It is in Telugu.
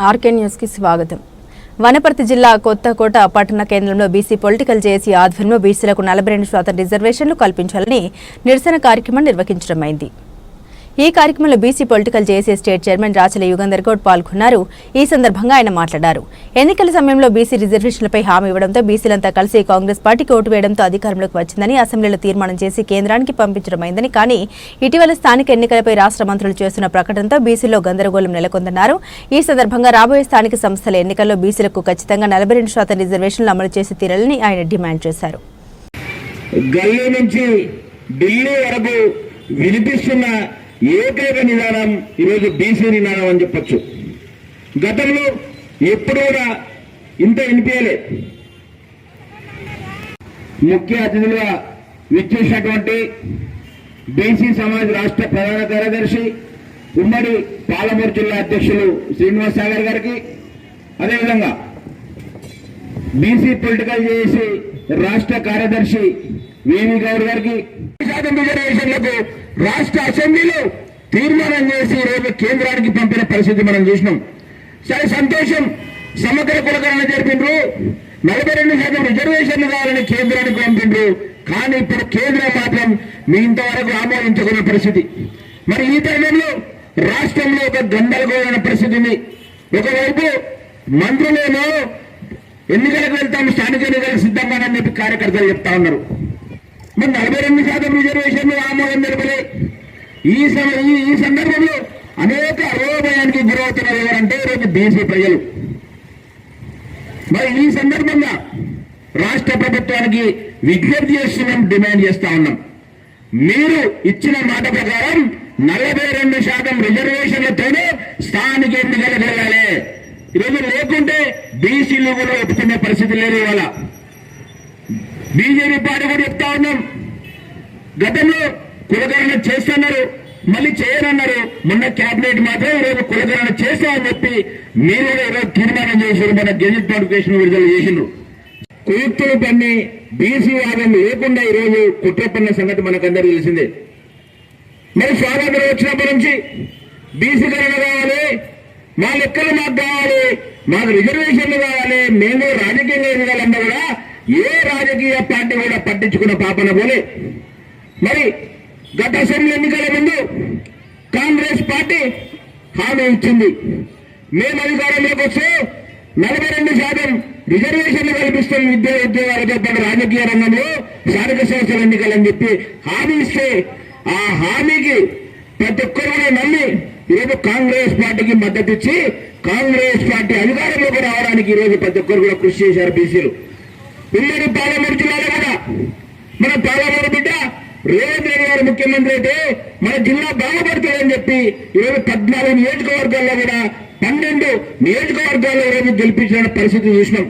ఆర్కే న్యూస్కి స్వాగతం. వనపర్తి జిల్లా కొత్తకోట పట్టణ కేంద్రంలో బీసీ పొలిటికల్ జేఏసీ ఆధ్వర్యంలో బీసీలకు నలభై రెండు శాతం రిజర్వేషన్లు కల్పించాలని నిరసన కార్యక్రమం నిర్వహించడమైంది. ఈ కార్యక్రమంలో BC political JAC state chairman Rachala Yugandhar Goud పాల్గొన్నారు. ఈ సందర్భంగా ఆయన మాట్లాడారు. ఎన్నికల సమయంలో బీసీ రిజర్వేషన్లపై హామీ ఇవ్వడంతో బీసీలంతా కలిసి కాంగ్రెస్ పార్టీకి ఓటు వేయడంతో అధికారంలోకి వచ్చిందని అసెంబ్లీలో తీర్మానం చేసి కేంద్రానికి పంపించడమైందని కానీ ఇటీవల స్థానిక ఎన్నికలపై రాష్ట్ర మంత్రులు చేస్తున్న ప్రకటనతో బీసీలో గందరగోళం నెలకొందన్నారు. ఈ సందర్భంగా రాబోయే స్థానిక సంస్థల ఎన్నికల్లో బీసీలకు ఖచ్చితంగా నలభై రెండు శాతం రిజర్వేషన్లు అమలు చేసి తీరాలని ఆయన డిమాండ్ చేశారు. గల్లీ నుంచి ఢిల్లీ వరకు వినిపిస్తున్న ఏకైక నిదానం ఈరోజు బీసీ నిదానం అని చెప్పొచ్చు. గతంలో ఎప్పుడు కూడా ఇంత వినిపించలే ముఖ్య అతిథులుగా విచ్చేసినటువంటి బీసీ సమాజ్ రాష్ట్ర ప్రధాన కార్యదర్శి ఉమ్మడి పాలమూరు జిల్లా అధ్యక్షులు శ్రీనివాస్ సాగర్ గారికి అదేవిధంగా బీసీ పొలిటికల్ చేసి రాష్ట్ర కార్యదర్శి వేణి గౌడ్ గారికి శాతం రిజర్వేషన్లకు రాష్ట్ర అసెంబ్లీలో తీర్మానం చేసి ఈరోజు కేంద్రానికి పంపిన పరిస్థితి మనం చూసినాం. సరే సంతోషం. సమగ్ర కులకరణ జరిపిండ్రు. నలభై రెండు శాతం రిజర్వేషన్లు కావాలని కేంద్రానికి పంపిండ్రు. కానీ ఇప్పుడు కేంద్రం మాత్రం మీ ఇంతవరకు ఆమోదించుకున్న పరిస్థితి. మరి ఈ తరుణంలో రాష్ట్రంలో ఒక గందరగోళమైన పరిస్థితి ఉంది. ఒకవైపు మంత్రులేమో ఎన్నికలకు వెళ్తాం స్థానిక ఎన్నికలకు సిద్ధంగానని చెప్పి కార్యకర్తలు చెప్తా ఉన్నారు. మరి నలభై రెండు శాతం రిజర్వేషన్లు ఆమోదం ఈ సమ- ఈ ఈ సందర్భంలో అనేక అరోభయానికి గురవుతున్నారు ఎవరంటే రేపు దేశ ప్రజలు. మరి ఈ సందర్భంగా రాష్ట్ర ప్రభుత్వానికి విజ్ఞప్తి చేస్తున్నాం డిమాండ్ చేస్తా ఉన్నాం. మీరు ఇచ్చిన మాట ప్రకారం నలభై రెండు శాతం రిజర్వేషన్లతోనే స్థానిక ఎన్నికలకు వెళ్ళాలి ఈరోజు లేకుంటే బీసీలు కూడా ఒప్పుకునే పరిస్థితి లేదు ఇవాళ. బీజేపీ పార్టీ కూడా చెప్తా ఉన్నాం. గతంలో కులకరణ చేస్తున్నారు మళ్ళీ చేయనన్నారు. మొన్న కేబినెట్ మాత్రం రేపు కులకరణ చేస్తామని చెప్పి మీరు కూడా ఈరోజు తీర్మానం చేశారు మన గెజిట్ నోటిఫికేషన్ విడుదల చేసిండ్రు. కుయుక్తులు పన్ని బీసీ వాదం లేకుండా ఈరోజు కుట్రపన్న సంగతి మనకందరూ తెలిసిందే. మరి స్వాతంత్రం వచ్చినప్పటి నుంచి బీసీకరణ కావాలి మా లెక్కలు మాకు కావాలి మాకు రిజర్వేషన్లు కావాలి మేము రాజకీయంగా ఎదగాలన్నా కూడా ఏ రాజకీయ పార్టీ కూడా పట్టించుకున్న పాపన పోలే. మరి గత అసెంబ్లీ ఎన్నికల ముందు కాంగ్రెస్ పార్టీ హామీ ఇచ్చింది. మేము అధికారంలోకి వస్తే నలభై రెండు శాతం రిజర్వేషన్లు కల్పిస్తున్న విద్యా ఉద్యోగాలతో పాటు రాజకీయ రంగంలో స్థానిక సంస్థల ఎన్నికలని చెప్పి హామీ ఇస్తే ఆ హామీకి ప్రతి ఒక్కరు కూడా నమ్మి ఈరోజు కాంగ్రెస్ పార్టీకి మద్దతు ఇచ్చి కాంగ్రెస్ పార్టీ అధికారంలోకి రావడానికి ఈరోజు ప్రతి ఒక్కరు కూడా కృషి చేశారు బీసీలు. ఉమ్మడి పార్లమెంట్ జిల్లాలో కూడా మన పార్లమెంట్ రేవంత్ రెడ్డి గారు ముఖ్యమంత్రి అయితే మన జిల్లా బాగుపడుతుందని చెప్పి ఈరోజు పద్నాలుగు నియోజకవర్గాల్లో కూడా పన్నెండు నియోజకవర్గాల్లో ఈరోజు గెలిపించిన పరిస్థితి చూసినాం.